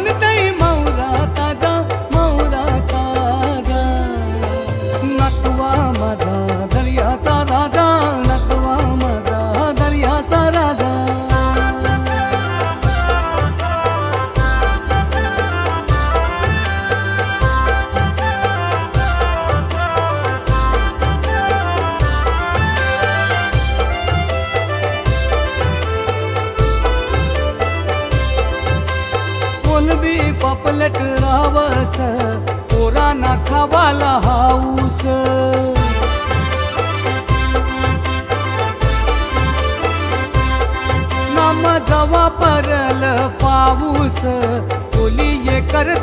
하는 कोलबी पापलट रावस पोराना खावाला house. नाम जवा परल पाऊस कोली ये करता